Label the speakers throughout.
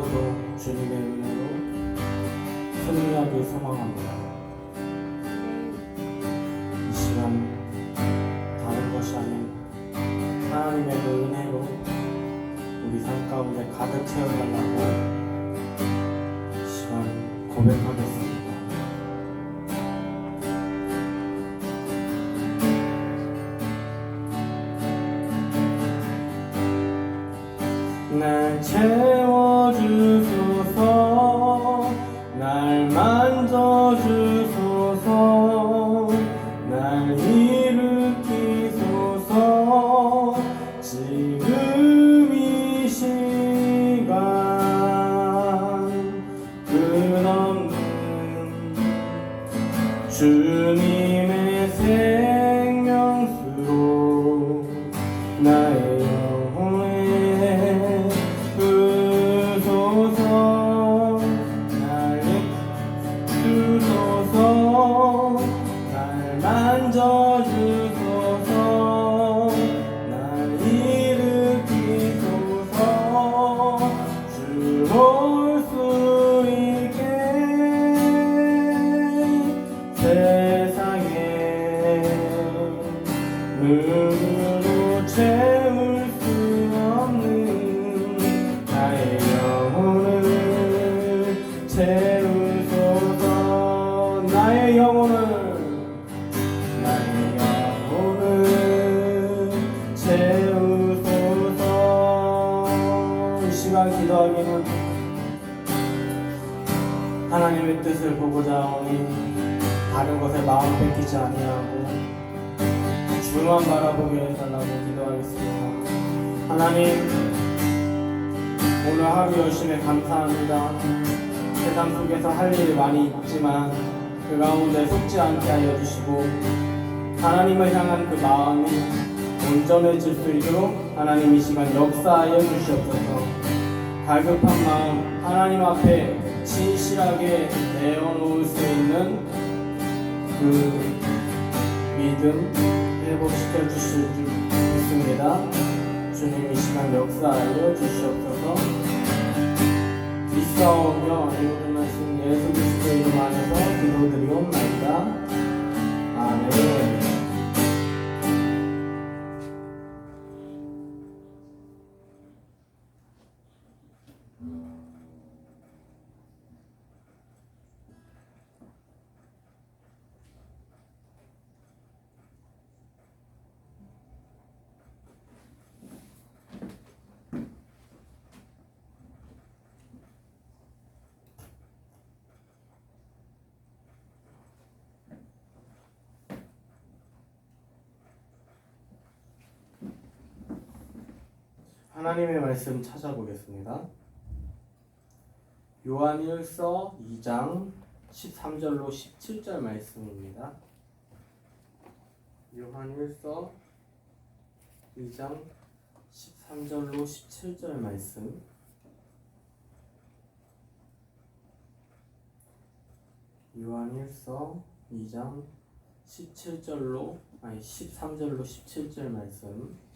Speaker 1: 하루도 주님의 은혜로 승리하길 소망합니다. 이 시간 다른 것이 아닌 하나님의 그 은혜로 우리 삶 가운데 가득 채워달라고 이 시간 고백하겠습니다. 주님 것에 마음 뺏기지 아니하고 주만 바라보게 해달라고 기도하겠습니다. 하나님 오늘 하루 열심히 감사합니다. 세상 속에서 할 일이 많이 있지만 그 가운데 속지 않게 하여 주시고 하나님을 향한 그 마음이 온전해질 수 있도록 하나님 이 시간 역사하여 주시옵소서. 갈급한 마음 하나님 앞에 진실하게 내어놓을 수 있는 그 믿음 회복시켜 주실 줄 믿습니다. 주님 이 시간 역사하여 주시옵소서. 믿사오며 모든 말씀 예수 그리스도 이름 안에서 기도드리옵나이다. 아멘. 하나님의 말씀 찾아보겠습니다. 요한일서 2장 13절로 17절 말씀입니다. 요한일서 2장 13절로 17절 말씀. 요한일서 2장 17절로 아니 13절로 17절 말씀.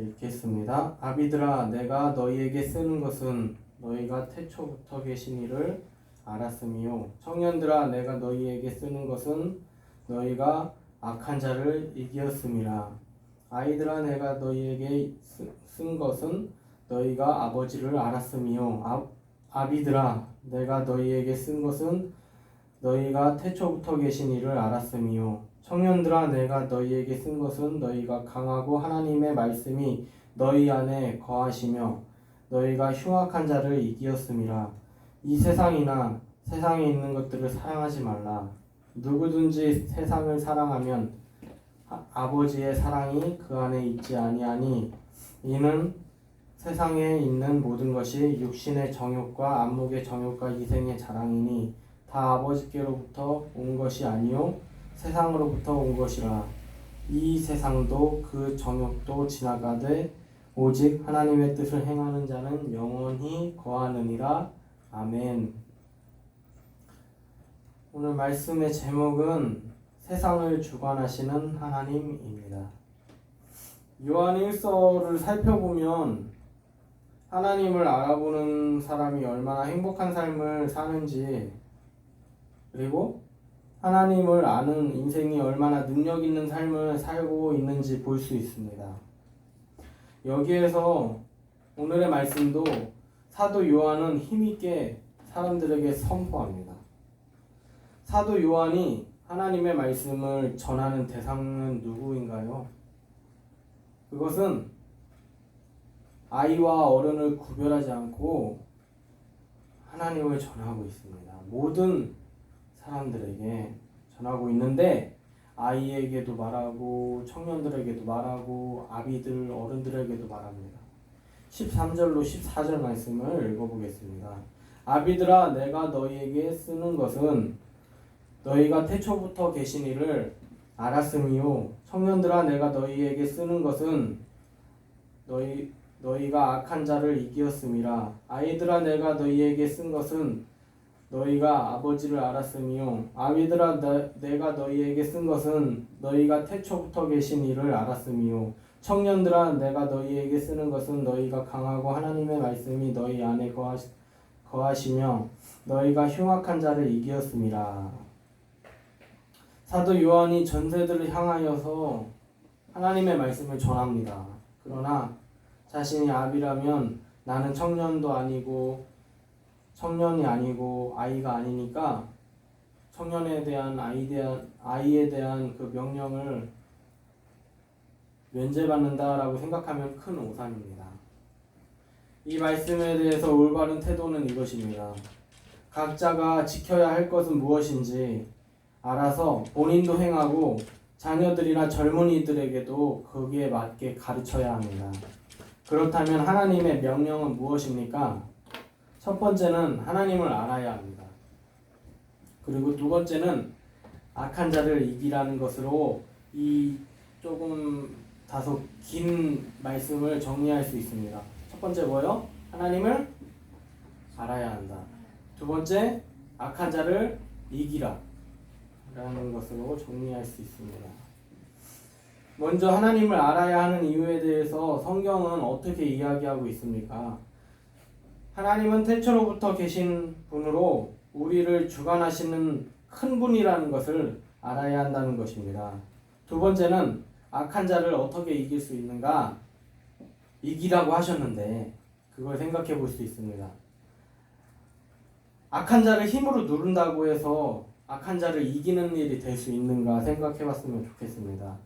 Speaker 1: 읽겠습니다. 아비들아 내가 너희에게 쓰는 것은 너희가 태초부터 계신 이를 알았음이요. 청년들아 내가 너희에게 쓰는 것은 너희가 악한 자를 이기었음이라. 아이들아 내가 너희에게 쓰- 쓴 것은 너희가 아버지를 알았음이요. 아, 아비들아 내가 너희에게 쓴 것은 너희가 태초부터 계신 이를 알았음이요 청년들아 내가 너희에게 쓴 것은 너희가 강하고 하나님의 말씀이 너희 안에 거하시며 너희가 흉악한 자를 이기었음이라. 이 세상이나 세상에 있는 것들을 사랑하지 말라. 누구든지 세상을 사랑하면 아, 아버지의 사랑이 그 안에 있지 아니하니 이는 세상에 있는 모든 것이 육신의 정욕과 안목의 정욕과 이생의 자랑이니 다 아버지께로부터 온 것이 아니요 세상으로부터 온 것이라 이 세상도 그 정욕도 지나가되 오직 하나님의 뜻을 행하는 자는 영원히 거하느니라 아멘. 오늘 말씀의 제목은 세상을 주관하시는 하나님입니다. 요한 1서를 살펴보면 하나님을 알아보는 사람이 얼마나 행복한 삶을 사는지 그리고 하나님을 아는 인생이 얼마나 능력 있는 삶을 살고 있는지 볼 수 있습니다. 여기에서 오늘의 말씀도 사도 요한은 힘있게 사람들에게 선포합니다. 사도 요한이 하나님의 말씀을 전하는 대상은 누구인가요? 그것은 아이와 어른을 구별하지 않고 하나님을 전하고 있습니다. 모든 사람들에게 전하고 있는데 아이에게도 말하고 청년들에게도 말하고 아비들 어른들에게도 말합니다. 13절로 14절 말씀을 읽어보겠습니다. 아비들아 내가 너희에게 쓰는 것은 너희가 태초부터 계신 이를 알았음이요 청년들아 내가 너희에게 쓰는 것은 너희 너희가 악한 자를 이기었음이라 아이들아 내가 너희에게 쓴 것은 너희가 아버지를 알았음이요. 아비들아 나- 내가 너희에게 쓴 것은 너희가 태초부터 계신 이를 알았음이요. 청년들아 내가 너희에게 쓰는 것은 너희가 강하고 하나님의 말씀이 너희 안에 거하시, 거하시며 너희가 흉악한 자를 이기었음이라 사도 요한이 전세들을 향하여서 하나님의 말씀을 전합니다. 그러나 자신이 아비라면 나는 청년도 아니고 청년이 아니고 아이가 아니니까 청년에 대한 아이 대한 아이에 대한 그 명령을 면제받는다라고 생각하면 큰 오산입니다. 이 말씀에 대해서 올바른 태도는 이것입니다. 각자가 지켜야 할 것은 무엇인지 알아서 본인도 행하고 자녀들이나 젊은이들에게도 거기에 맞게 가르쳐야 합니다. 그렇다면 하나님의 명령은 무엇입니까? 첫 번째는 하나님을 알아야 합니다. 그리고 두 번째는 악한 자를 이기라는 것으로 이 조금 다소 긴 말씀을 정리할 수 있습니다. 첫 번째 뭐요? 하나님을 알아야 한다. 두 번째 악한 자를 이기라. 라는 것으로 정리할 수 있습니다. 먼저 하나님을 알아야 하는 이유에 대해서 성경은 어떻게 이야기하고 있습니까? 하나님은 태초로부터 계신 분으로 우리를 주관하시는 큰 분이라는 것을 알아야 한다는 것입니다. 두 번째는 악한 자를 어떻게 이길 수 있는가? 이기라고 하셨는데 그걸 생각해 볼 수 있습니다. 악한 자를 힘으로 누른다고 해서 악한 자를 이기는 일이 될 수 있는가 생각해 봤으면 좋겠습니다.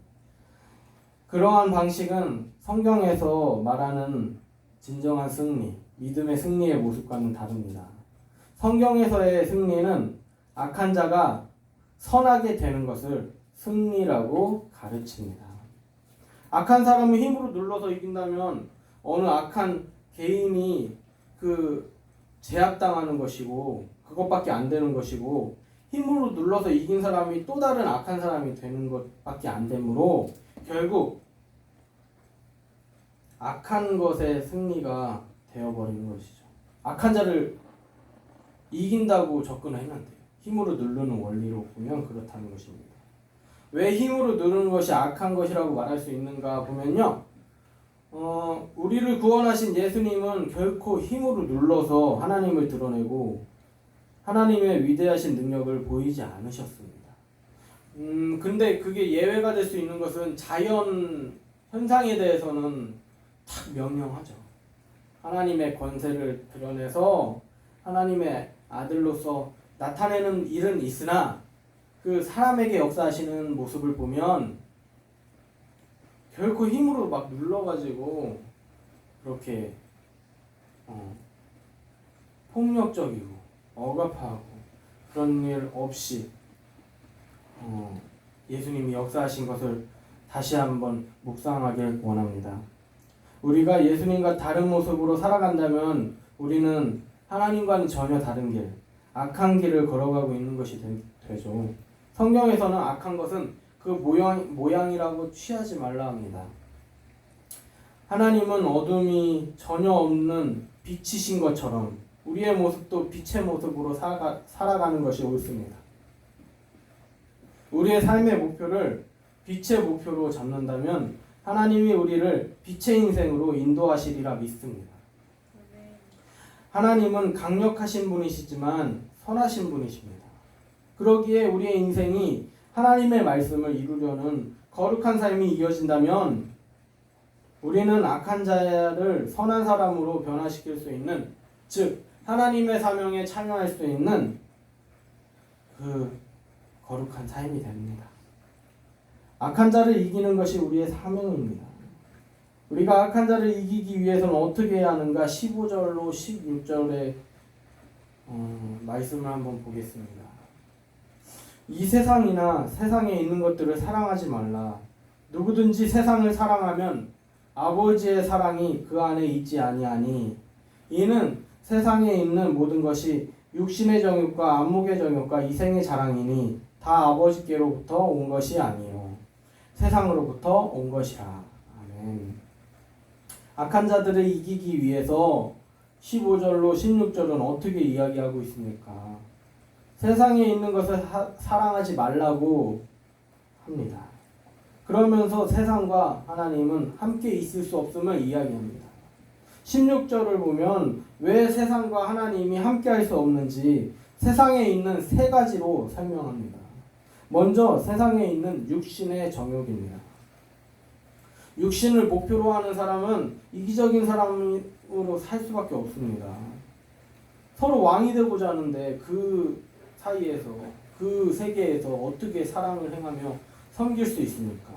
Speaker 1: 그러한 방식은 성경에서 말하는 진정한 승리, 믿음의 승리의 모습과는 다릅니다. 성경에서의 승리는 악한 자가 선하게 되는 것을 승리라고 가르칩니다. 악한 사람을 힘으로 눌러서 이긴다면 어느 악한 개인이 그 제압당하는 것이고 그것밖에 안 되는 것이고 힘으로 눌러서 이긴 사람이 또 다른 악한 사람이 되는 것밖에 안 되므로 결국 악한 것의 승리가 되어버리는 것이죠. 악한 자를 이긴다고 접근하면 안 돼요. 힘으로 누르는 원리로 보면 그렇다는 것입니다. 왜 힘으로 누르는 것이 악한 것이라고 말할 수 있는가 보면요. 어, 우리를 구원하신 예수님은 결코 힘으로 눌러서 하나님을 드러내고 하나님의 위대하신 능력을 보이지 않으셨습니다. 음, 근데 그게 예외가 될 수 있는 것은 자연 현상에 대해서는 탁 명령하죠. 하나님의 권세를 드러내서 하나님의 아들로서 나타내는 일은 있으나 그 사람에게 역사하시는 모습을 보면 결코 힘으로 막 눌러가지고 그렇게 어, 폭력적이고 억압하고 그런 일 없이 어, 예수님이 역사하신 것을 다시 한번 묵상하길 원합니다. 우리가 예수님과 다른 모습으로 살아간다면 우리는 하나님과는 전혀 다른 길, 악한 길을 걸어가고 있는 것이 되, 되죠. 성경에서는 악한 것은 그 모양, 모양이라고 취하지 말라 합니다. 하나님은 어둠이 전혀 없는 빛이신 것처럼 우리의 모습도 빛의 모습으로 살아가, 살아가는 것이 옳습니다. 우리의 삶의 목표를 빛의 목표로 잡는다면 하나님이 우리를 빛의 인생으로 인도하시리라 믿습니다. 하나님은 강력하신 분이시지만 선하신 분이십니다. 그러기에 우리의 인생이 하나님의 말씀을 이루려는 거룩한 삶이 이어진다면 우리는 악한 자를 선한 사람으로 변화시킬 수 있는 즉 하나님의 사명에 참여할 수 있는 그 거룩한 삶이 됩니다. 악한 자를 이기는 것이 우리의 사명입니다. 우리가 악한 자를 이기기 위해서는 어떻게 해야 하는가? 15절로 16절의 어, 말씀을 한번 보겠습니다. 이 세상이나 세상에 있는 것들을 사랑하지 말라. 누구든지 세상을 사랑하면 아버지의 사랑이 그 안에 있지 아니하니 이는 세상에 있는 모든 것이 육신의 정욕과 안목의 정욕과 이생의 자랑이니 다 아버지께로부터 온 것이 아니요 세상으로부터 온 것이라. 아멘. 악한 자들을 이기기 위해서 15절로 16절은 어떻게 이야기하고 있습니까? 세상에 있는 것을 하, 사랑하지 말라고 합니다. 그러면서 세상과 하나님은 함께 있을 수 없음을 이야기합니다. 16절을 보면 왜 세상과 하나님이 함께 할 수 없는지 세상에 있는 세 가지로 설명합니다. 먼저 세상에 있는 육신의 정욕입니다. 육신을 목표로 하는 사람은 이기적인 사람으로 살 수밖에 없습니다. 서로 왕이 되고자 하는데 그 사이에서 그 세계에서 어떻게 사랑을 행하며 섬길 수 있습니까?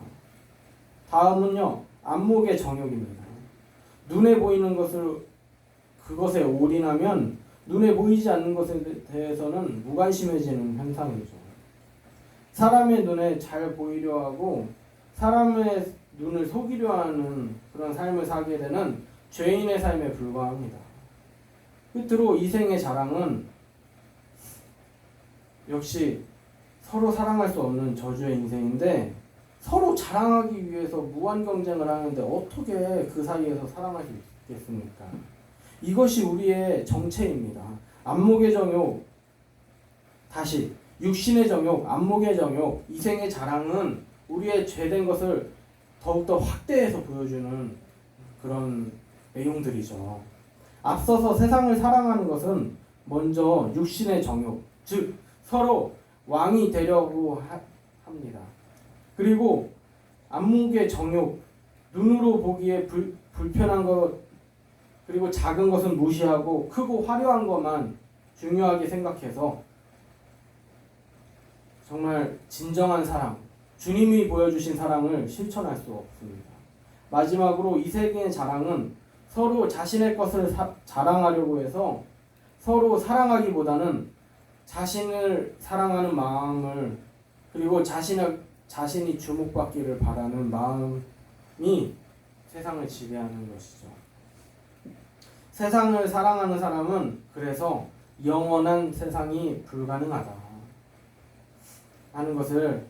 Speaker 1: 다음은요 안목의 정욕입니다. 눈에 보이는 것을 그것에 올인하면 눈에 보이지 않는 것에 대해서는 무관심해지는 현상이죠. 사람의 눈에 잘 보이려 하고 사람의 눈을 속이려 하는 그런 삶을 살게 되는 죄인의 삶에 불과합니다. 끝으로 이생의 자랑은 역시 서로 사랑할 수 없는 저주의 인생인데 서로 자랑하기 위해서 무한 경쟁을 하는데 어떻게 그 사이에서 사랑할 수 있겠습니까? 이것이 우리의 정체입니다. 안목의 정욕, 다시 육신의 정욕, 안목의 정욕, 이생의 자랑은 우리의 죄된 것을 더욱더 확대해서 보여주는 그런 내용들이죠. 앞서서 세상을 사랑하는 것은 먼저 육신의 정욕, 즉 서로 왕이 되려고 하, 합니다. 그리고 안목의 정욕, 눈으로 보기에 불, 불편한 것, 그리고 작은 것은 무시하고 크고 화려한 것만 중요하게 생각해서 정말 진정한 사랑, 주님이 보여주신 사랑을 실천할 수 없습니다. 마지막으로 이 세계의 자랑은 서로 자신의 것을 사, 자랑하려고 해서 서로 사랑하기보다는 자신을 사랑하는 마음을 그리고 자신의 자신이 주목받기를 바라는 마음이 세상을 지배하는 것이죠. 세상을 사랑하는 사람은 그래서 영원한 세상이 불가능하다 하는 것을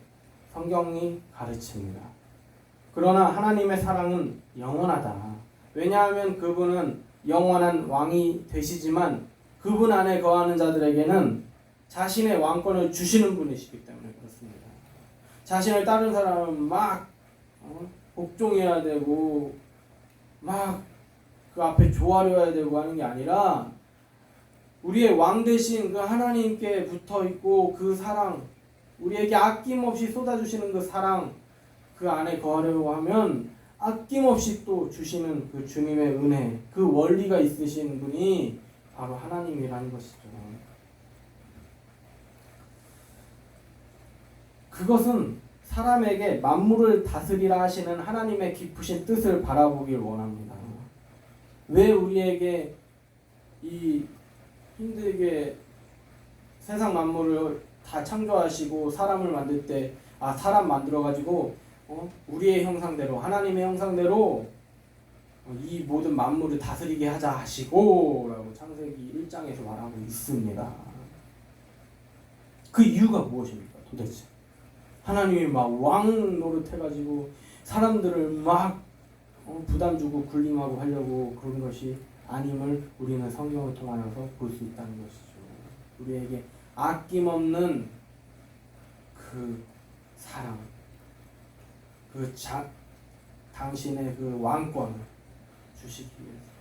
Speaker 1: 성경이 가르칩니다. 그러나 하나님의 사랑은 영원하다. 왜냐하면 그분은 영원한 왕이 되시지만 그분 안에 거하는 자들에게는 자신의 왕권을 주시는 분이시기 때문에 그렇습니다. 자신을 다른 사람은 막 어? 복종해야 되고 막 그 앞에 조아려야 되고 하는 게 아니라 우리의 왕 대신 그 하나님께 붙어 있고 그 사랑 우리에게 아낌없이 쏟아주시는 그 사랑 그 안에 거하려고 하면 아낌없이 또 주시는 그 주님의 은혜 그 원리가 있으신 분이 바로 하나님이라는 것이죠. 그것은 사람에게 만물을 다스리라 하시는 하나님의 깊으신 뜻을 바라보길 원합니다. 왜 우리에게 이 힘들게 세상 만물을 다 창조하시고 사람을 만들 때 아 사람 만들어 가지고 어? 우리의 형상대로 하나님의 형상대로 어, 이 모든 만물을 다스리게 하자 하시고라고 창세기 1장에서 말하고 있습니다. 그 이유가 무엇입니까? 도대체 하나님이 막 왕 노릇해가지고 사람들을 막 어, 부담 주고 굴림하고 하려고 그런 것이 아님을 우리는 성경을 통하여서 볼 수 있다는 것이죠. 우리에게 아낌없는 그 사랑, 그 자, 당신의 그 왕권을 주시기 위해서.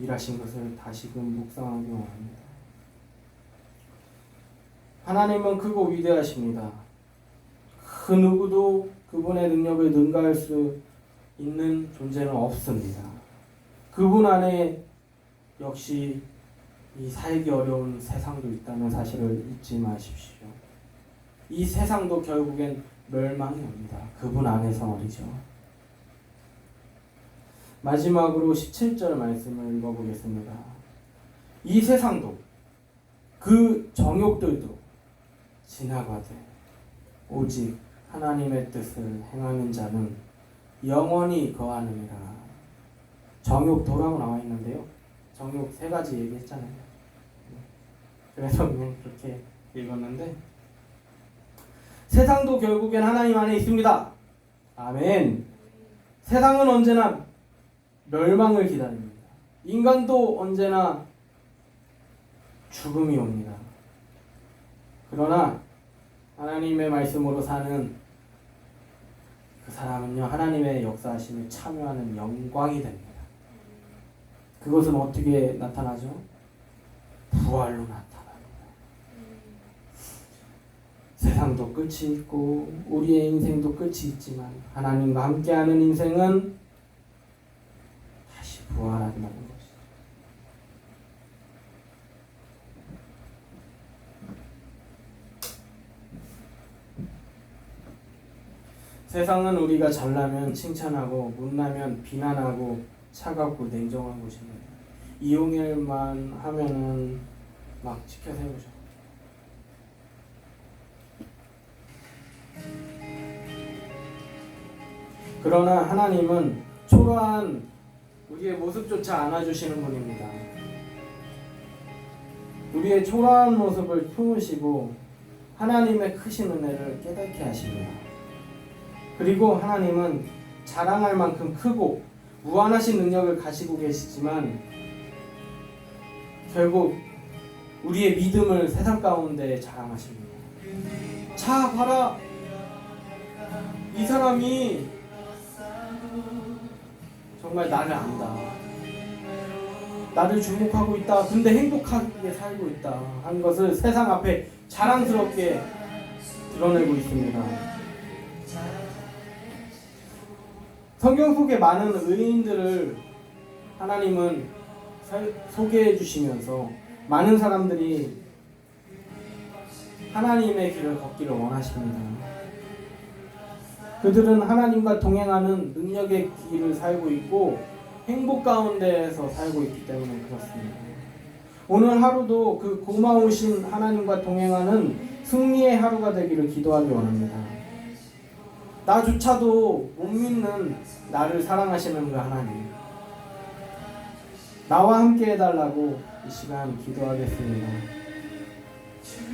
Speaker 1: 일하신 것을 다시금 묵상하기 원합니다. 하나님은 크고 위대하십니다. 그 누구도 그분의 능력을 능가할 수 있는 존재는 없습니다. 그분 안에 역시 이 살기 어려운 세상도 있다는 사실을 잊지 마십시오. 이 세상도 결국엔 멸망이 옵니다. 그분 안에서 말이죠. 마지막으로 17절 말씀을 읽어보겠습니다. 이 세상도 그 정욕들도 지나가되 오직 하나님의 뜻을 행하는 자는 영원히 거하느니라. 정욕 도라고 나와 있는데요. 정욕 세 가지 얘기했잖아요. 그래서 그냥 그렇게 읽었는데 세상도 결국엔 하나님 안에 있습니다. 아멘. 세상은 언제나 멸망을 기다립니다. 인간도 언제나 죽음이 옵니다. 그러나 하나님의 말씀으로 사는 그 사람은요 하나님의 역사하심에 참여하는 영광이 됩니다. 그것은 어떻게 나타나죠? 부활로 나타납니다. 세상도 끝이 있고 우리의 인생도 끝이 있지만 하나님과 함께하는 인생은 다시 부활한다는 것이죠. 세상은 우리가 잘나면 칭찬하고 못나면 비난하고 차갑고 냉정한 곳입니다. 이용일만 하면은 막 지켜 세우죠. 그러나 하나님은 초라한 우리의 모습조차 안아주시는 분입니다. 우리의 초라한 모습을 품으시고 하나님의 크신 은혜를 깨닫게 하십니다. 그리고 하나님은 자랑할 만큼 크고 무한하신 능력을 가지고 계시지만 결국 우리의 믿음을 세상 가운데 자랑하십니다. 자, 봐라. 이 사람이 정말 나를 안다. 나를 주목하고 있다. 근데 행복하게 살고 있다. 한 것을 세상 앞에 자랑스럽게 드러내고 있습니다. 성경 속에 많은 의인들을 하나님은 설- 소개해 주시면서 많은 사람들이 하나님의 길을 걷기를 원하십니다. 그들은 하나님과 동행하는 능력의 길을 살고 있고 행복 가운데에서 살고 있기 때문에 그렇습니다. 오늘 하루도 그 고마우신 하나님과 동행하는 승리의 하루가 되기를 기도하기 원합니다. 나조차도 못 믿는 나를 사랑하시는 그 하나님. 나와 함께 해달라고 이 시간 기도하겠습니다.